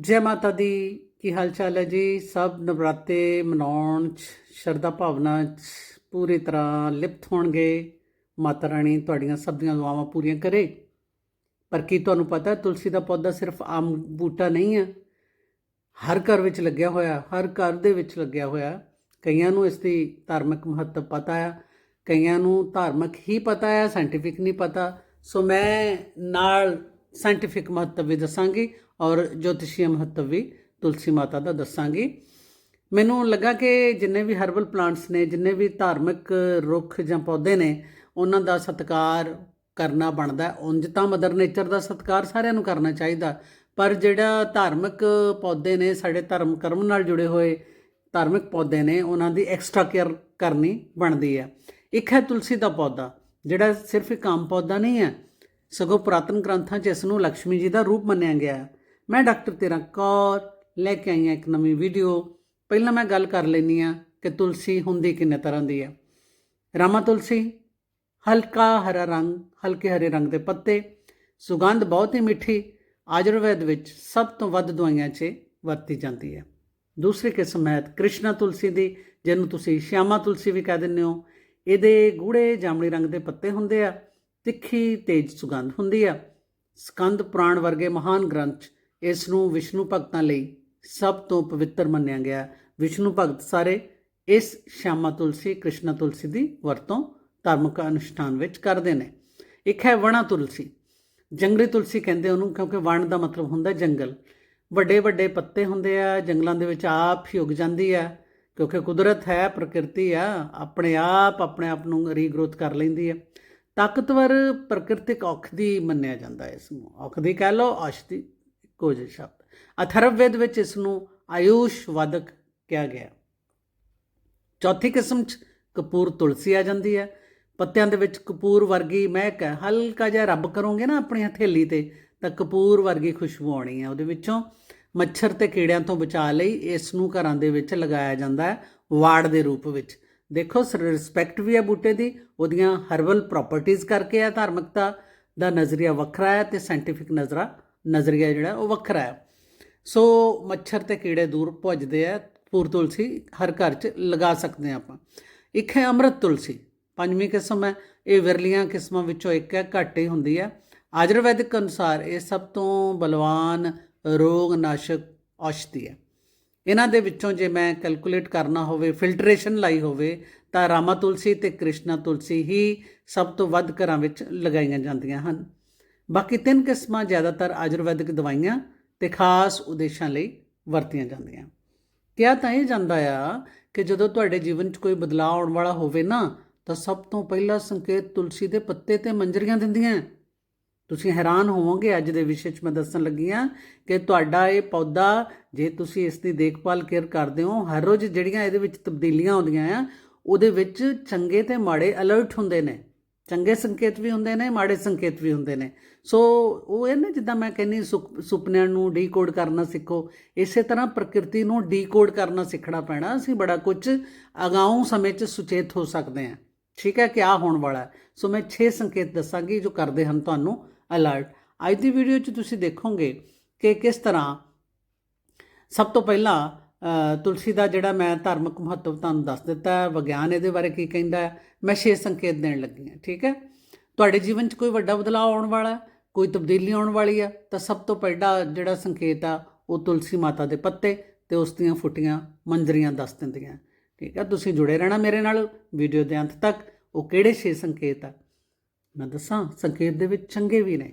ਜੈ ਮਾਤਾ ਦੀ ਕੀ ਹਾਲ ਚਾਲ ਹੈ ਜੀ? ਸਭ ਨਵਰਾਤੇ ਮਨਾਉਣ ਚ ਸ਼ਰਧਾ ਭਾਵਨਾ ਚ ਪੂਰੀ ਤਰ੍ਹਾਂ ਲਿਪਤ ਹੋਣਗੇ। ਮਾਤਾ ਰਾਣੀ ਤੁਹਾਡੀਆਂ ਸਭ ਦੀਆਂ ਦੁਆਵਾਂ ਪੂਰੀਆਂ ਕਰੇ। ਪਰ ਕੀ ਤੁਹਾਨੂੰ ਪਤਾ, ਤੁਲਸੀ ਦਾ ਪੌਦਾ ਸਿਰਫ ਆਮ ਬੂਟਾ ਨਹੀਂ ਹੈ। ਹਰ ਘਰ ਵਿੱਚ ਲੱਗਿਆ ਹੋਇਆ, ਹਰ ਘਰ ਦੇ ਵਿੱਚ ਲੱਗਿਆ ਹੋਇਆ, ਕਈਆਂ ਨੂੰ ਇਸ ਦੀ ਧਾਰਮਿਕ ਮਹੱਤਵ ਪਤਾ ਹੈ ਕਈਆਂ ਨੂੰ ਧਾਰਮਿਕ ਹੀ ਪਤਾ ਹੈ ਸਾਇੰਟੀਫਿਕ ਨਹੀਂ ਪਤਾ। ਸੋ ਮੈਂ ਨਾਲ ਸਾਇੰਟੀਫਿਕ ਮਹੱਤਵ ਵੀ ਦੱਸਾਂਗੀ। ਔਰ ਜੋਤਿਸ਼ੀ ਮਹੱਤਵ ਵੀ ਤੁਲਸੀ ਮਾਤਾ ਦਾ ਦੱਸਾਂਗੀ। ਮੈਨੂੰ ਲੱਗਾ ਕਿ ਜਿੰਨੇ ਵੀ ਹਰਬਲ ਪਲਾਂਟਸ ਨੇ, ਜਿੰਨੇ ਵੀ ਧਾਰਮਿਕ ਰੁੱਖ ਜਾਂ ਪੌਦੇ ਨੇ, ਉਹਨਾਂ ਦਾ ਸਤਿਕਾਰ ਕਰਨਾ ਬਣਦਾ ਉਂਝ ਤਾਂ ਮਦਰ ਨੇਚਰ ਦਾ ਸਤਿਕਾਰ ਸਾਰਿਆਂ ਨੂੰ ਕਰਨਾ ਚਾਹੀਦਾ। ਪਰ ਜਿਹੜਾ ਧਾਰਮਿਕ ਪੌਦੇ ਨੇ, ਸਾਡੇ ਧਰਮ ਕਰਮ ਨਾਲ ਜੁੜੇ ਹੋਏ ਧਾਰਮਿਕ ਪੌਦੇ ਨੇ, ਉਹਨਾਂ ਦੀ ਐਕਸਟਰਾ ਕੇਅਰ ਕਰਨੀ ਬਣਦੀ ਹੈ। ਇੱਕ ਹੈ ਤੁਲਸੀ ਦਾ ਪੌਦਾ, ਜਿਹੜਾ ਸਿਰਫ ਇੱਕ ਆਮ ਪੌਦਾ ਨਹੀਂ ਹੈ। ਸਗੋਂ ਪੁਰਾਤਨ ਗ੍ਰੰਥਾਂ 'ਚ ਇਸ ਨੂੰ ਲక్ష్ਮੀ ਜੀ ਦਾ ਰੂਪ ਮੰਨਿਆ ਗਿਆ ਹੈ। ਮੈਂ ਡਾਕਟਰ ਤੇਰਾ ਕੌਰ ਲੈ ਕੇ ਆਈ ਹਾਂ ਇੱਕ ਨਵੀਂ ਵੀਡੀਓ। ਪਹਿਲਾਂ ਮੈਂ ਗੱਲ ਕਰ ਲੈਣੀ ਆ ਕਿ ਤੁਲਸੀ ਹੁੰਦੀ ਕਿੰਨੇ ਤਰ੍ਹਾਂ ਦੀ ਹੈ ਰਾਮਾ ਤੁਲਸੀ, ਹਲਕਾ ਹਰਾ ਰੰਗ, ਹਲਕੇ ਹਰੇ ਰੰਗ ਦੇ ਪੱਤੇ, ਸੁਗੰਧ ਬਹੁਤ ਹੀ ਮਿੱਠੀ, ਆਯੁਰਵੈਦ ਵਿੱਚ ਸਭ ਤੋਂ ਵੱਧ ਦਵਾਈਆਂ 'ਚ ਵਰਤੀ ਜਾਂਦੀ ਹੈ। ਦੂਸਰੀ ਕਿਸਮ ਹੈ ਕ੍ਰਿਸ਼ਨਾ ਤੁਲਸੀ ਦੀ, ਜਿਹਨੂੰ ਤੁਸੀਂ ਸ਼ਿਆਮਾ ਤੁਲਸੀ ਵੀ ਕਹਿ ਦਿੰਦੇ ਹੋ। ਇਹਦੇ ਗੂੜੇ ਜਾਮਣੀ ਰੰਗ ਦੇ ਪੱਤੇ ਹੁੰਦੇ ਆ, ਤਿੱਖੀ ਤੇਜ਼ ਸੁਗੰਧ ਹੁੰਦੀ ਆ। ਸਕੰਦ ਪੁਰਾਣ ਵਰਗੇ ਮਹਾਨ ਗ੍ਰੰਥ ਇਸ ਨੂੰ ਵਿਸ਼ਨੂੰ ਭਗਤਾਂ ਲਈ ਸਭ ਤੋਂ ਪਵਿੱਤਰ ਮੰਨਿਆ ਗਿਆ। ਵਿਸ਼ਨੂੰ ਭਗਤ ਸਾਰੇ ਇਸ ਸ਼ਾਮਾ ਤੁਲਸੀ, ਕ੍ਰਿਸ਼ਨਾ ਤੁਲਸੀ ਦੀ ਵਰਤੋਂ ਧਾਰਮਿਕ ਅਨੁਸ਼ਠਾਨ ਵਿੱਚ ਕਰਦੇ ਨੇ। ਇੱਕ ਹੈ ਵਣਾ ਤੁਲਸੀ। ਜੰਗਲੀ ਤੁਲਸੀ ਕਹਿੰਦੇ ਉਹਨੂੰ ਕਿਉਂਕਿ ਵਣ ਦਾ ਮਤਲਬ ਹੁੰਦਾ ਜੰਗਲ। ਵੱਡੇ ਵੱਡੇ ਪੱਤੇ ਹੁੰਦੇ ਆ, ਜੰਗਲਾਂ ਦੇ ਵਿੱਚ ਆਪ ਹੀ ਉੱਗ ਜਾਂਦੀ ਆ, ਕਿਉਂਕਿ ਕੁਦਰਤ ਹੈ, ਪ੍ਰਕਿਰਤੀ ਆ, ਆਪਣੇ ਆਪ ਆਪਣੇ ਆਪ ਨੂੰ ਰੀਗਰੋਥ ਕਰ ਲੈਂਦੀ ਹੈ ਤਾਕਤਵਰ ਪ੍ਰਕਿਰਤਿਕ ਔਖਦੀ ਮੰਨਿਆ ਜਾਂਦਾ ਇਸ ਨੂੰ। ਔਖਦੀ ਕਹਿ ਲਓ ਔਸ਼ਧੀ ਇੱਕੋ ਸ਼ਬਦ। ਅਥਰਵਵੇਦ ਵਿੱਚ ਇਸ ਨੂੰ ਆਯੂਸ਼ ਵਾਦਕ ਕਿਹਾ ਗਿਆ। ਚੌਥੀ ਕਿਸਮ ਚ ਕਪੂਰ ਤੁਲਸੀ ਆ ਜਾਂਦੀ ਹੈ। ਪੱਤਿਆਂ ਦੇ ਵਿੱਚ ਕਪੂਰ ਵਰਗੀ ਮਹਿਕ ਹੈ ਹਲਕਾ ਜਿਹਾ ਰੱਬ ਕਰੋਗੇ ਨਾ ਆਪਣੀ ਹਥੇਲੀ ਤੇ, ਤਾਂ ਕਪੂਰ ਵਰਗੀ ਖੁਸ਼ਬੂ ਆਉਣੀ ਹੈ। ਉਹਦੇ ਵਿੱਚੋਂ ਮੱਛਰ ਤੇ ਕੀੜਿਆਂ ਤੋਂ ਬਚਾ ਲਈ ਇਸ ਨੂੰ ਘਰਾਂ ਦੇ ਵਿੱਚ ਲਗਾਇਆ ਜਾਂਦਾ ਹੈ, ਵਾੜ ਦੇ ਰੂਪ ਵਿੱਚ। ਦੇਖੋ ਰਿਸਪੈਕਟ ਵੀ ਹੈ ਬੂਟੇ ਦੀ। ਉਹਦੀਆਂ ਹਰਬਲ ਪ੍ਰਾਪਰਟੀਆਂ ਕਰਕੇ ਹੈ ਧਾਰਮਿਕਤਾ ਦਾ ਨਜ਼ਰੀਆ ਵੱਖਰਾ ਹੈ ਤੇ ਸਾਇੰਟੀਫਿਕ ਨਜ਼ਰਾ ਨਜ਼ਰੀਆ ਜਿਹੜਾ, ਉਹ ਵੱਖਰਾ ਹੈ। ਸੋ ਮੱਛਰ ਤੇ ਕੀੜੇ ਦੂਰ ਭੱਜਦੇ ਆ, ਪੂਰ ਤੁਲਸੀ ਹਰ ਘਰ 'ਚ ਲਗਾ ਸਕਦੇ ਆ ਆਪਾਂ। ਇੱਕ ਹੈ ਅੰਮ੍ਰਿਤ ਤੁਲਸੀ, ਪੰਜਵੀਂ ਕਿਸਮ ਹੈ। ਇਹ ਵਿਰਲੀਆਂ ਕਿਸਮਾਂ ਵਿੱਚੋਂ ਇੱਕ ਹੈ, ਘੱਟ ਹੀ ਹੁੰਦੀ ਹੈ। ਆਯੁਰਵੈਦਿਕ ਅਨੁਸਾਰ ਇਹ ਸਭ ਤੋਂ ਬਲਵਾਨ ਰੋਗ ਨਾਸ਼ਕ ਔਸ਼ਧੀ ਹੈ। ਇਹਨਾਂ ਦੇ ਵਿੱਚੋਂ ਜੇ ਮੈਂ ਕੈਲਕੂਲੇਟ ਕਰਨਾ ਹੋਵੇ, ਫਿਲਟਰੇਸ਼ਨ ਲਾਈ ਹੋਵੇ, ਤਾਂ ਰਾਮਾ ਤੁਲਸੀ ਤੇ ਕ੍ਰਿਸ਼ਨਾ ਤੁਲਸੀ ਹੀ ਸਭ ਤੋਂ ਵੱਧ ਘਰਾਂ ਵਿੱਚ ਲਗਾਈਆਂ ਜਾਂਦੀਆਂ ਹਨ। ਬਾਕੀ ਤਿੰਨ ਕਿਸਮਾਂ ਜ਼ਿਆਦਾਤਰ ਆਯੁਰਵੈਦਿਕ ਦਵਾਈਆਂ ਤੇ ਖਾਸ ਉਦੇਸ਼ਾਂ ਲਈ ਵਰਤੀਆਂ ਜਾਂਦੀਆਂ। ਕਿਹਾ ਤਾਂ ਇਹ ਜਾਂਦਾ ਆ ਕਿ ਜਦੋਂ ਤੁਹਾਡੇ ਜੀਵਨ 'ਚ ਕੋਈ ਬਦਲਾਅ ਆਉਣ ਵਾਲਾ ਹੋਵੇ ਨਾ, ਤਾਂ ਸਭ ਤੋਂ ਪਹਿਲਾ ਸੰਕੇਤ ਤੁਲਸੀ ਦੇ ਪੱਤੇ ਤੇ ਮੰਜਰੀਆਂ ਦਿੰਦੀਆਂ। ਤੁਸੀਂ ਹੈਰਾਨ ਹੋਵੋਗੇ, ਅੱਜ ਦੇ ਵਿਸ਼ੇ 'ਚ ਮੈਂ ਦੱਸਣ ਲੱਗੀ ਹਾਂ ਕਿ ਤੁਹਾਡਾ ਇਹ ਪੌਦਾ, ਜੇ ਤੁਸੀਂ ਇਸ ਦੀ ਦੇਖਭਾਲ ਕੇਅਰ ਕਰਦੇ ਹੋ, ਹਰ ਰੋਜ਼ ਜਿਹੜੀਆਂ ਇਹਦੇ ਵਿੱਚ ਤਬਦੀਲੀਆਂ ਆਉਂਦੀਆਂ ਆ, ਉਹਦੇ ਵਿੱਚ ਚੰਗੇ ਤੇ ਮਾੜੇ ਅਲਰਟ ਹੁੰਦੇ ਨੇ। ਚੰਗੇ ਸੰਕੇਤ ਵੀ ਹੁੰਦੇ ਨੇ, ਮਾੜੇ ਸੰਕੇਤ ਵੀ ਹੁੰਦੇ ਨੇ। ਸੋ ਉਹ ਇਹ ਨਾ ਜਿੱਦਾਂ ਮੈਂ ਕਹਿੰਨੀ ਸੁਪ- ਸੁਪਨਿਆਂ ਨੂੰ ਡੀਕੋਡ ਕਰਨਾ ਸਿੱਖੋ। ਇਸੇ ਤਰ੍ਹਾਂ ਪ੍ਰਕਿਰਤੀ ਨੂੰ ਡੀਕੋਡ ਕਰਨਾ ਸਿੱਖਣਾ ਪੈਣਾ। ਅਸੀਂ ਬੜਾ ਕੁਝ ਅਗਾਊਂ ਸਮੇਂ 'ਚ ਸੁਚੇਤ ਹੋ ਸਕਦੇ ਹਾਂ। ਠੀਕ ਹੈ ਕਿ ਆ ਹੋਣ ਵਾਲਾ ਸੋ ਮੈਂ 6 ਸੰਕੇਤ ਦੱਸਾਂਗੀ ਜੋ ਕਰਦੇ ਹਨ ਤੁਹਾਨੂੰ ਅਲਰਟ ਅੱਜ ਦੀ ਵੀਡੀਓ 'ਚ ਤੁਸੀਂ ਦੇਖੋਗੇ ਕਿ ਕਿਸ ਤਰ੍ਹਾਂ ਸਭ ਤੋਂ ਪਹਿਲਾਂ ਤੁਲਸੀ ਦਾ ਜਿਹੜਾ ਮੈਂ ਧਾਰਮਿਕ ਮਹੱਤਵ ਤੁਹਾਨੂੰ ਦੱਸ ਦਿੱਤਾ ਵਿਗਿਆਨ ਇਹਦੇ ਬਾਰੇ ਕੀ ਕਹਿੰਦਾ ਹੈ, ਮੈਂ ਛੇ ਸੰਕੇਤ ਦੇਣ ਲੱਗੀ ਹਾਂ, ਠੀਕ ਹੈ? ਤੁਹਾਡੇ ਜੀਵਨ 'ਚ ਕੋਈ ਵੱਡਾ ਬਦਲਾਅ ਆਉਣ ਵਾਲਾ ਕੋਈ ਤਬਦੀਲੀ ਆਉਣ ਵਾਲੀ ਆ ਤਾਂ ਸਭ ਤੋਂ ਪਹਿਲਾ ਜਿਹੜਾ ਸੰਕੇਤ ਆ, ਉਹ ਤੁਲਸੀ ਮਾਤਾ ਦੇ ਪੱਤੇ ਤੇ ਉਸ ਦੀਆਂ ਫੁੱਟੀਆਂ ਮੰਜਰੀਆਂ ਦੱਸ ਦਿੰਦੀਆਂ ਠੀਕ ਆ ਤੁਸੀਂ ਜੁੜੇ ਰਹਿਣਾ ਮੇਰੇ ਨਾਲ ਵੀਡੀਓ ਦੇ ਅੰਤ ਤੱਕ, ਉਹ ਕਿਹੜੇ ਛੇ ਸੰਕੇਤ ਆ? ਮੈਂ ਦੱਸਾਂ, ਸੰਕੇਤ ਦੇ ਵਿੱਚ ਚੰਗੇ ਵੀ ਨੇ,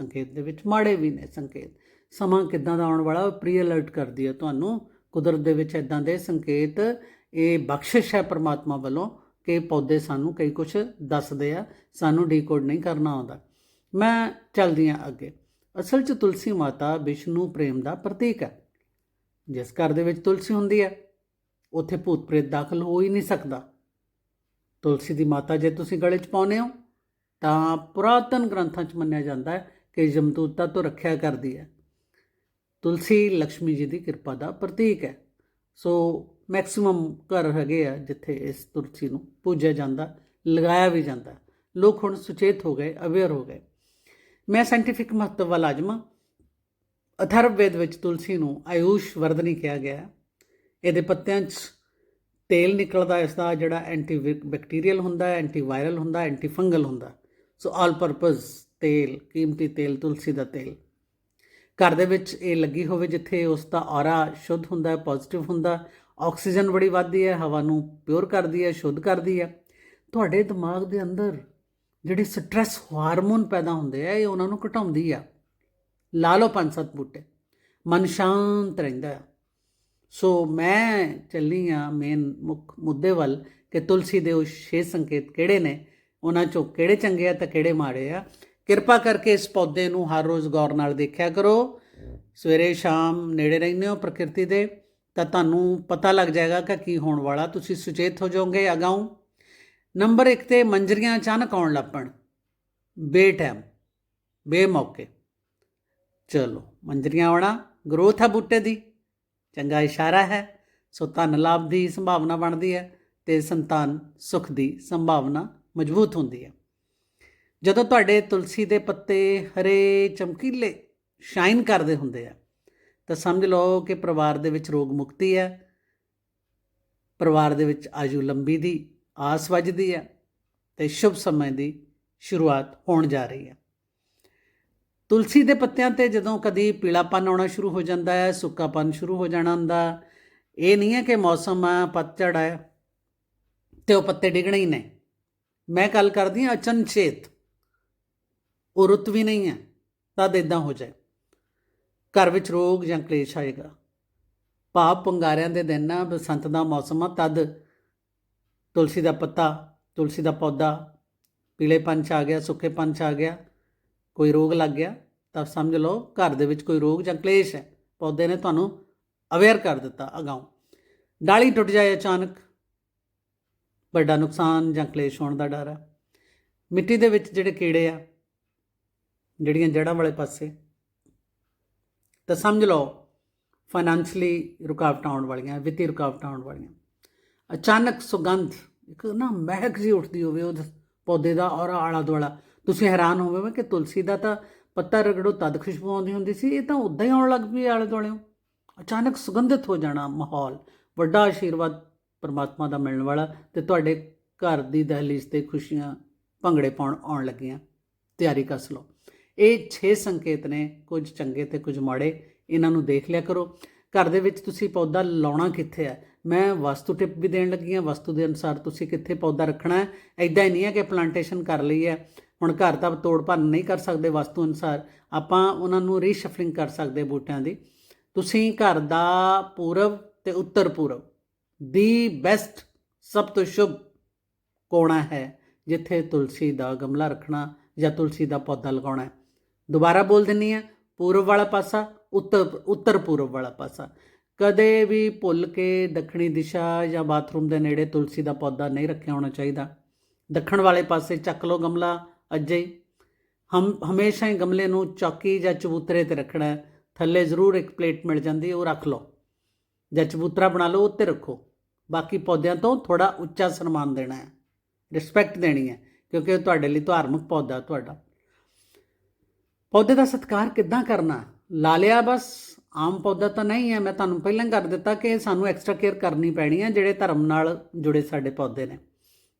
ਸੰਕੇਤ ਦੇ ਵਿੱਚ ਮਾੜੇ ਵੀ ਨੇ, ਸੰਕੇਤ ਸਮਾਂ ਕਿੱਦਾਂ ਦਾ ਆਉਣ ਵਾਲਾ ਪ੍ਰੀ ਅਲਰਟ ਕਰਦੀ ਹੈ ਤੁਹਾਨੂੰ। ਕੁਦਰਤ ਦੇ ਵਿੱਚ ਇਦਾਂ ਦੇ ਸੰਕੇਤ, ਇਹ ਬਖਸ਼ਿਸ਼ ਹੈ ਪਰਮਾਤਮਾ ਵੱਲੋਂ ਕਿ ਪੌਦੇ ਸਾਨੂੰ ਕਈ ਕੁਝ ਦੱਸਦੇ ਆ, ਸਾਨੂੰ ਡੀਕੋਡ ਨਹੀਂ ਕਰਨਾ ਆਉਂਦਾ। ਮੈਂ ਚੱਲਦੀ ਹਾਂ ਅੱਗੇ। ਅਸਲ 'ਚ ਤੁਲਸੀ ਮਾਤਾ ਵਿਸ਼ਨੂੰ ਪ੍ਰੇਮ ਦਾ ਪ੍ਰਤੀਕ ਹੈ। ਜਿਸ ਘਰ ਦੇ ਵਿੱਚ ਤੁਲਸੀ ਹੁੰਦੀ ਹੈ, ਉੱਥੇ ਭੂਤ ਪ੍ਰੇਤ ਦਾਖਲ ਹੋ ਹੀ ਨਹੀਂ ਸਕਦਾ। ਤੁਲਸੀ ਦੀ ਮਾਤਾ ਜੇ ਤੁਸੀਂ ਗਲੇ 'ਚ ਪਾਉਨੇ ਹੋ, ਤਾਂ ਪੁਰਾਤਨ ਗ੍ਰੰਥਾਂ 'ਚ ਮੰਨਿਆ ਜਾਂਦਾ ਹੈ ਕਿ ਯਮਦੂਤਾਂ ਤੋਂ ਰੱਖਿਆ ਕਰਦੀ ਹੈ। ਤੁਲਸੀ ਲక్ష్ਮੀ ਜੀ ਦੀ ਕਿਰਪਾ ਦਾ ਪ੍ਰਤੀਕ ਹੈ। ਸੋ ਮੈਕਸਿਮਮ ਘਰ ਹੈਗੇ ਆ ਜਿੱਥੇ ਇਸ ਤੁਲਸੀ ਨੂੰ ਪੂਜਿਆ ਜਾਂਦਾ, ਲਗਾਇਆ ਵੀ ਜਾਂਦਾ। ਲੋਕ ਹੁਣ ਸੁਚੇਤ ਹੋ ਗਏ ਅਵੇਅਰ ਹੋ ਗਏ। ਮੈਂ ਸਾਇੰਟੀਫਿਕ ਮਹੱਤਵ ਵੱਲ ਆਜਮਾ। ਅਥਰਵਵੇਦ ਵਿੱਚ ਤੁਲਸੀ ਨੂੰ ਆਯੂਸ਼ ਵਰਧਨੀ ਕਿਹਾ ਗਿਆ ਹੈ। ਇਹਦੇ ਪੱਤਿਆਂ 'ਚ ਤੇਲ ਨਿਕਲਦਾ ਇਸ ਦਾ ਜਿਹੜਾ ਐਂਟੀ ਬੈਕਟੀਰੀਅਲ ਹੁੰਦਾ ਹੈ ਐਂਟੀ ਵਾਇਰਲ ਹੁੰਦਾ ਐਂਟੀ ਫੰਗਲ ਹੁੰਦਾ। ਸੋ ਆਲ ਪਰਪਸ ਤੇਲ, ਕੀਮਤੀ ਤੇਲ, ਤੁਲਸੀ ਦਾ ਤੇਲ। ਘਰ ਦੇ ਵਿੱਚ ਇਹ ਲੱਗੀ ਹੋਵੇ ਜਿੱਥੇ ਉਸ ਦਾ ਔਰਾ ਸ਼ੁੱਧ ਹੁੰਦਾ ਹੈ ਪੋਜ਼ਿਟਿਵ ਹੁੰਦਾ ਆਕਸੀਜਨ ਬੜੀ ਵੱਧਦੀ ਹੈ, ਹਵਾ ਨੂੰ ਪਿਓਰ ਕਰਦੀ ਹੈ, ਸ਼ੁੱਧ ਕਰਦੀ ਹੈ। ਤੁਹਾਡੇ ਦਿਮਾਗ ਦੇ ਅੰਦਰ ਜਿਹੜੇ ਸਟ੍ਰੈਸ ਹਾਰਮੋਨ ਪੈਦਾ ਹੁੰਦੇ ਆ, ਇਹ ਉਹਨਾਂ ਨੂੰ ਘਟਾਉਂਦੀ ਆ। ਲਾ ਲਓ ਪੰਜ ਸੱਤ ਬੂਟੇ, ਮਨ ਸ਼ਾਂਤ ਰਹਿੰਦਾ ਹੈ ਸੋ ਮੈਂ ਚੱਲੀ ਆ ਮੇਨ ਮੁੱਖ ਮੁੱਦੇ ਵੱਲ ਕਿ ਤੁਲਸੀ ਦੇ ਉਹ ਛੇ ਸੰਕੇਤ ਕਿਹੜੇ ਨੇ, ਉਹਨਾਂ ਚੋਂ ਕਿਹੜੇ ਚੰਗੇ ਆ ਤੇ ਕਿਹੜੇ ਮਾੜੇ ਆ। ਕਿਰਪਾ ਕਰਕੇ ਇਸ ਪੌਦੇ ਨੂੰ ਹਰ ਰੋਜ਼ ਗੌਰ ਨਾਲ ਦੇਖਿਆ ਕਰੋ। ਸਵੇਰੇ ਸ਼ਾਮ ਨੇੜੇ ਰਹਿੰਦੇ ਹੋ ਪ੍ਰਕਿਰਤੀ ਦੇ, ਤਾਂ ਤੁਹਾਨੂੰ ਪਤਾ ਲੱਗ ਜਾਏਗਾ ਕਿ ਕੀ ਹੋਣ ਵਾਲਾ। ਤੁਸੀਂ ਸੁਚੇਤ ਹੋ ਜਾਓਗੇ ਅਗਾਊਂ। ਨੰਬਰ 1 ਤੇ ਮੰਜਰੀਆਂ ਅਚਾਨਕ ਆਉਣ ਲੱਪਣ। ਬੇਟਾਈਮ ਬੇਮੌਕੇ। ਚਲੋ, ਮੰਜਰੀਆਂ ਆਉਣਾ ਗਰੋਥ ਹੈ ਬੂਟੇ ਦੀ। ਚੰਗਾ ਇਸ਼ਾਰਾ ਹੈ। ਸੋ ਧਨ ਲਾਭ ਦੀ ਸੰਭਾਵਨਾ ਬਣਦੀ ਹੈ ਤੇ ਸੰਤਾਨ ਸੁਖ ਦੀ ਸੰਭਾਵਨਾ ਮਜ਼ਬੂਤ ਹੁੰਦੀ ਹੈ। ਜਦੋਂ ਤੁਹਾਡੇ ਤੁਲਸੀ ਦੇ ਪੱਤੇ ਹਰੇ ਚਮਕੀਲੇ ਸ਼ਾਈਨ ਕਰਦੇ ਹੁੰਦੇ ਆ, ਤਾਂ ਸਮਝ ਲਓ ਕਿ ਪਰਿਵਾਰ ਦੇ ਵਿੱਚ ਰੋਗ ਮੁਕਤੀ ਹੈ, ਪਰਿਵਾਰ ਦੇ ਵਿੱਚ ਆਯੂ ਲੰਬੀ ਦੀ, ਆਸ ਵੱਜਦੀ ਹੈ ਤੇ ਸ਼ੁਭ ਸਮੇਂ ਦੀ ਸ਼ੁਰੂਆਤ ਹੋਣ ਜਾ ਰਹੀ ਹੈ। ਤੁਲਸੀ ਦੇ ਪੱਤਿਆਂ ਤੇ ਜਦੋਂ ਕਦੀ ਪੀਲਾਪਨ ਆਉਣਾ ਸ਼ੁਰੂ ਹੋ ਜਾਂਦਾ ਹੈ, ਸੁੱਕਾਪਨ ਸ਼ੁਰੂ ਹੋ ਜਾਣਾ ਹੁੰਦਾ, ਇਹ ਨਹੀਂ ਹੈ ਕਿ ਮੌਸਮ ਆ ਪਤਝੜ ਹੈ ਤੇ ਉਹ ਪੱਤੇ ਡਿੱਗਣੇ ਹੀ ਨੇ। ਮੈਂ ਗੱਲ ਕਰਦੀ ਹਾਂ ਅਚਨਚੇਤ ਉਹ ਰੁੱਤ ਵੀ ਨਹੀਂ ਹੈ, ਤਦ ਇਦਾਂ ਹੋ ਜਾਏ। ਘਰ ਵਿੱਚ ਰੋਗ ਜਾਂ ਕਲੇਸ਼ ਆਏਗਾ। ਭਾਵ ਪੰਗਾਰਿਆਂ ਦੇ ਦਿਨ ਨਾ ਬਸੰਤ ਦਾ ਮੌਸਮ ਆ, ਤਦ ਤੁਲਸੀ ਦਾ ਪੱਤਾ, ਤੁਲਸੀ ਦਾ ਪੌਦਾ, ਪੀਲੇ ਪੰਚ ਆ ਗਿਆ ਸੁੱਕੇ ਪੰਚ ਆ ਗਿਆ, ਕੋਈ ਰੋਗ ਲੱਗ ਗਿਆ, ਤਾਂ ਸਮਝ ਲਓ ਘਰ ਦੇ ਵਿੱਚ ਕੋਈ ਰੋਗ ਜਾਂ ਕਲੇਸ਼ ਹੈ। ਪੌਦੇ ਨੇ ਤੁਹਾਨੂੰ ਅਵੇਅਰ ਕਰ ਦਿੱਤਾ ਅਗਾਉਂ ਡਾਲੀ ਟੁੱਟ ਜਾਏ ਅਚਾਨਕ, ਵੱਡਾ ਨੁਕਸਾਨ ਜਾਂ ਕਲੇਸ਼ ਹੋਣ ਦਾ ਡਰ ਹੈ। ਮਿੱਟੀ ਦੇ ਵਿੱਚ ਜਿਹੜੇ ਕੀੜੇ ਆ ਜਿਹੜੀਆਂ ਜੜ੍ਹਾਂ ਵਾਲੇ ਪਾਸੇ। ਤਾਂ ਸਮਝ ਲਓ ਫਾਈਨੈਂਸ਼ਲੀ ਰੁਕਾਵਟਾਂ ਆਉਣ ਵਾਲੀਆਂ, ਵਿੱਤੀ ਰੁਕਾਵਟਾਂ ਆਉਣ ਵਾਲੀਆਂ। ਅਚਾਨਕ ਸੁਗੰਧ, ਇੱਕ ਨਾ ਮਹਿਕ ਜੀ ਉੱਠਦੀ ਹੋਵੇ ਉਹ ਪੌਦੇ ਦਾ ਔਰ ਆਲਾ ਦੁਆਲਾ। ਤੁਸੀਂ ਹੈਰਾਨ ਹੋਵੋਗੇ ਕਿ ਤੁਲਸੀ ਦਾ ਤਾਂ ਪੱਤਾ ਰਗੜੋ ਤਦ ਖੁਸ਼ਬੂ ਆਉਂਦੀ ਹੁੰਦੀ ਸੀ, ਇਹ ਤਾਂ ਉਦਾਂ ਹੀ ਆਉਣ ਲੱਗ ਪਈ ਆਲੇ ਦੁਆਲੇ। ਅਚਾਨਕ ਸੁਗੰਧਿਤ ਹੋ ਜਾਣਾ ਮਾਹੌਲ। ਵੱਡਾ ਆਸ਼ੀਰਵਾਦ ਪਰਮਾਤਮਾ ਦਾ ਮਿਲਣ ਵਾਲਾ ਤੇ ਤੁਹਾਡੇ ਘਰ ਦੀ ਦਹਲੀਜ਼ ਤੇ ਖੁਸ਼ੀਆਂ ਭੰਗੜੇ ਪਾਉਣ, ਆਉਣ ਲੱਗੀਆਂ। ਤਿਆਰੀ ਕਸ ਲਓ। ਇਹ 6 ਸੰਕੇਤ ਨੇ, ਕੁਝ ਚੰਗੇ ਤੇ ਕੁਝ ਮਾੜੇ, ਇਹਨਾਂ ਨੂੰ ਦੇਖ ਲਿਆ ਕਰੋ। ਘਰ ਦੇ ਵਿੱਚ ਤੁਸੀਂ ਪੌਦਾ ਲਾਉਣਾ ਕਿੱਥੇ ਹੈ? ਮੈਂ ਵਸਤੂ ਟਿਪ ਵੀ ਦੇਣ ਲੱਗੀ ਹਾਂ, ਵਸਤੂ ਦੇ ਅਨੁਸਾਰ ਤੁਸੀਂ ਕਿੱਥੇ ਪੌਦਾ ਰੱਖਣਾ ਹੈ? ਐਦਾਂ ਹੀ ਨਹੀਂ ਹੈ ਕਿ ਪਲਾਂਟੇਸ਼ਨ ਕਰ ਲਈ ਹੈ। ਹੁਣ ਘਰ ਤਾਂ ਤੋੜ ਭੰਨ ਨਹੀਂ ਕਰ ਸਕਦੇ ਵਸਤੂ ਅਨੁਸਾਰ। ਆਪਾਂ ਉਹਨਾਂ ਨੂੰ ਰੀਸ਼ਫਲਿੰਗ ਕਰ ਸਕਦੇ ਬੂਟਿਆਂ ਦੀ। ਤੁਸੀਂ ਘਰ ਦਾ ਪੂਰਬ ਤੇ ਉੱਤਰ ਪੂਰਬ ਦੀ ਬੈਸਟ ਸਭ ਤੋਂ ਸ਼ੁਭ ਕੋਣਾ ਹੈ ਜਿੱਥੇ ਤੁਲਸੀ ਦਾ ਗਮਲਾ ਰੱਖਣਾ ਜਾਂ ਤੁਲਸੀ ਦਾ ਪੌਦਾ ਲਗਾਉਣਾ ਦੁਬਾਰਾ ਬੋਲ ਦਿੰਨੀ ਆ, ਪੂਰਬ ਵਾਲਾ ਪਾਸਾ, ਉੱਤਰ ਉੱਤਰ ਪੂਰਬ ਵਾਲਾ ਪਾਸਾ। ਕਦੇ ਵੀ ਭੁੱਲ ਕੇ ਦੱਖਣੀ ਦਿਸ਼ਾ ਜਾਂ ਬਾਥਰੂਮ ਦੇ ਨੇੜੇ ਤੁਲਸੀ ਦਾ ਪੌਦਾ ਨਹੀਂ ਰੱਖਿਆ ਹੋਣਾ ਚਾਹੀਦਾ। ਦੱਖਣ ਵਾਲੇ ਪਾਸੇ ਚੱਕ ਲਓ ਗਮਲਾ, ਅੱਜੇ ਹੀ। ਹਮ, ਹਮੇਸ਼ਾ ਹੀ ਗਮਲੇ ਨੂੰ ਚੌਕੀ ਜਾਂ ਚਬੂਤਰੇ ਤੇ ਰੱਖਣਾ ਹੈ। ਥੱਲੇ ਜ਼ਰੂਰ ਇੱਕ ਪਲੇਟ ਮਿਲ ਜਾਂਦੀ ਉਹ ਰੱਖ ਲਓ। ਜਾਂ ਚਬੂਤਰਾ ਬਣਾ ਲਓ, ਉੱਤੇ ਰੱਖੋ। ਬਾਕੀ ਪੌਦਿਆਂ ਤੋਂ ਥੋੜਾ ਉੱਚਾ ਸਨਮਾਨ ਦੇਣਾ ਹੈ। ਰਿਸਪੈਕਟ ਦੇਣੀ ਹੈ, ਕਿਉਂਕਿ ਉਹ ਤੁਹਾਡੇ ਲਈ ਧਾਰਮਿਕ ਪੌਦਾ ਤੁਹਾਡਾ। ਪੌਦੇ ਦਾ ਸਤਿਕਾਰ ਕਿੱਦਾਂ ਕਰਨਾ? ਲਾ ਲਿਆ ਬਸ। ਆਮ ਪੌਦਾ ਤਾਂ ਨਹੀਂ ਹੈ। ਮੈਂ ਤੁਹਾਨੂੰ ਪਹਿਲਾਂ ਕਰ ਦਿੱਤਾ ਕਿ ਸਾਨੂੰ ਐਕਸਟਰਾ ਕੇਅਰ ਕਰਨੀ ਪੈਣੀ ਹੈ, ਜਿਹੜੇ ਧਰਮ ਨਾਲ ਜੁੜੇ ਸਾਡੇ ਪੌਦੇ ਨੇ,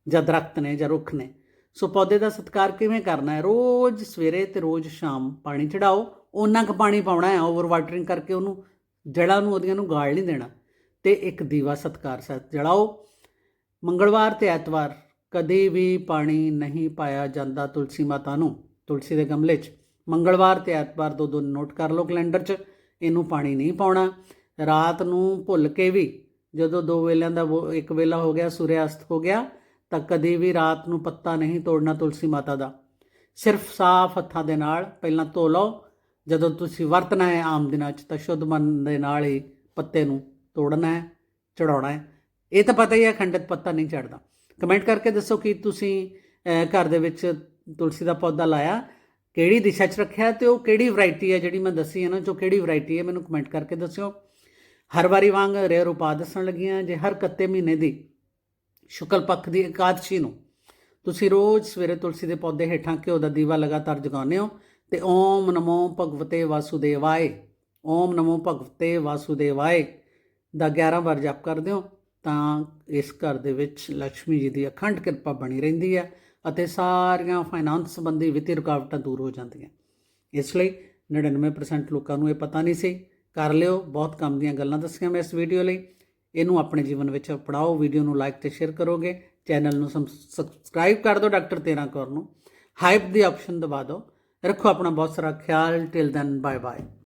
ਜਾਂ ਦਰਖਤ ਨੇ, ਜਾਂ ਰੁੱਖ ਨੇ। ਸੋ ਪੌਦੇ ਦਾ ਸਤਿਕਾਰ ਕਿਵੇਂ ਕਰਨਾ ਹੈ? ਰੋਜ਼ ਸਵੇਰੇ ਤੇ ਰੋਜ਼ ਸ਼ਾਮ ਪਾਣੀ ਚੜਾਓ। ਉਹਨਾਂ ਕੁ ਪਾਣੀ ਪਾਉਣਾ ਹੈ ਓਵਰ ਵਾਟਰਿੰਗ ਕਰਕੇ ਉਹਨੂੰ ਜੜਾਂ ਨੂੰ, ਉਹਦੀਆਂ ਨੂੰ ਗਾਲ ਨਹੀਂ ਦੇਣਾ। ਤੇ ਇੱਕ ਦੀਵਾ ਸਤਿਕਾਰ ਸਹਿਤ ਜਲਾਓ। ਮੰਗਲਵਾਰ ਤੇ ਐਤਵਾਰ ਕਦੇ ਵੀ ਪਾਣੀ ਨਹੀਂ ਪਾਇਆ ਜਾਂਦਾ ਤੁਲਸੀ ਮਾਤਾ ਨੂੰ, ਤੁਲਸੀ ਦੇ ਗਮਲੇ 'ਚ। ਮੰਗਲਵਾਰ ਤੇ ਐਤਵਾਰ ਦੋ ਦੋ ਨੋਟ ਕਰ ਲਓ ਕੈਲੰਡਰ 'ਚ, ਇਹਨੂੰ ਪਾਣੀ ਨਹੀਂ ਪਾਉਣਾ। ਰਾਤ ਨੂੰ ਭੁੱਲ ਕੇ ਵੀ ਜਦੋਂ ਦੋ ਵੇਲਿਆਂ ਦਾ ਵੋ- ਇੱਕ ਵੇਲਾ ਹੋ ਗਿਆ, ਸੂਰਿਆਸਤ ਹੋ ਗਿਆ, ਤਾਂ ਕਦੇ ਵੀ ਰਾਤ ਨੂੰ ਪੱਤਾ ਨਹੀਂ ਤੋੜਨਾ ਤੁਲਸੀ ਮਾਤਾ ਦਾ। ਸਿਰਫ ਸਾਫ਼ ਹੱਥਾਂ ਦੇ ਨਾਲ ਪਹਿਲਾਂ ਧੋ ਲਓ। ਜਦੋਂ ਤੁਸੀਂ ਵਰਤਣਾ ਹੈ ਆਮ ਦਿਨਾਂ 'ਚ, ਤਾਂ ਸ਼ੁੱਧ ਮਨ ਦੇ ਨਾਲ ਹੀ ਪੱਤੇ ਨੂੰ ਤੋੜਨਾ ਹੈ ਚੜਾਉਣਾ ਹੈ। ਇਹ ਤਾਂ ਪਤਾ ਹੀ ਹੈ ਖੰਡਿਤ ਪੱਤਾ ਨਹੀਂ ਚੜਦਾ ਕਮੈਂਟ ਕਰਕੇ ਦੱਸੋ ਕਿ ਤੁਸੀਂ ਘਰ ਦੇ ਵਿੱਚ ਤੁਲਸੀ ਦਾ ਪੌਦਾ ਲਾਇਆ। ਕਿਹੜੀ ਦਿਸ਼ਾ 'ਚ ਰੱਖਿਆ ਤੇ ਉਹ ਕਿਹੜੀ ਵੈਰਾਈਟੀ ਹੈ ਜਿਹੜੀ ਮੈਂ ਦੱਸੀ ਇਹਨਾਂ 'ਚੋਂ ਕਿਹੜੀ ਵੈਰਾਈਟੀ ਹੈ ਮੈਨੂੰ ਕਮੈਂਟ ਕਰਕੇ ਦੱਸਿਓ। ਹਰ ਵਾਰੀ ਵਾਂਗ ਰੇਅਰ ਉਪਾਅ ਦੱਸਣ ਲੱਗੀਆਂ ਜੇ ਹਰ ਕੱਤੇ ਮਹੀਨੇ ਦੀ ਸ਼ੁਕਲ ਪੱਖ ਦੀ ਇਕਾਦਸ਼ੀ ਨੂੰ। ਤੁਸੀਂ ਰੋਜ਼ ਸਵੇਰੇ ਤੁਲਸੀ ਦੇ ਪੌਦੇ ਹੇਠਾਂ ਘਿਓ ਦਾ ਦੀਵਾ ਲਗਾਤਾਰ ਜਗਾਉਂਦੇ ਹੋ ਤੇ ਓਮ ਨਮੋ ਭਗਵਤੇ ਵਾਸੁਦੇਵਾਏ, ਓਮ ਨਮੋ ਭਗਵਤੇ ਵਾਸੁਦੇਵਾਏ ਦਾ 11 ਵਾਰ ਜਪ ਕਰਦੇ ਹੋ ਤਾਂ ਇਸ ਘਰ ਦੇ ਵਿੱਚ ਲక్ష్ਮੀ ਜੀ ਦੀ ਅਖੰਡ ਕਿਰਪਾ ਬਣੀ ਰਹਿੰਦੀ ਹੈ। ਅਤੇ ਸਾਰੀਆਂ ਫਾਈਨਾਂਸ ਸੰਬੰਧੀ ਵਿੱਤੀ ਰੁਕਾਵਟਾਂ ਦੂਰ ਹੋ ਜਾਂਦੀਆਂ। ਇਸ ਲਈ 99% ਲੋਕਾਂ ਨੂੰ ਇਹ ਪਤਾ ਨਹੀਂ ਸੀ। ਕਰ ਲਿਓ, ਬਹੁਤ ਕੰਮ ਦੀਆਂ ਗੱਲਾਂ ਦੱਸੀਆਂ ਮੈਂ ਇਸ ਵੀਡੀਓ ਲਈ। ਇਹਨੂੰ ਆਪਣੇ ਜੀਵਨ ਵਿੱਚ ਅਪਣਾਓ, ਵੀਡੀਓ ਨੂੰ ਲਾਈਕ ਤੇ ਸ਼ੇਅਰ ਕਰੋਗੇ। ਚੈਨਲ ਨੂੰ ਸਬਸਕ੍ਰਾਈਬ ਕਰ ਦਿਓ ਡਾਕਟਰ ਤੇਰਾ ਕੌਰ ਨੂੰ। ਹਾਈਪ ਦੀ ਆਪਸ਼ਨ ਦਬਾ ਦਿਓ। ਰੱਖੋ ਆਪਣਾ ਬਹੁਤ ਸਾਰਾ ਖਿਆਲ। Till then bye bye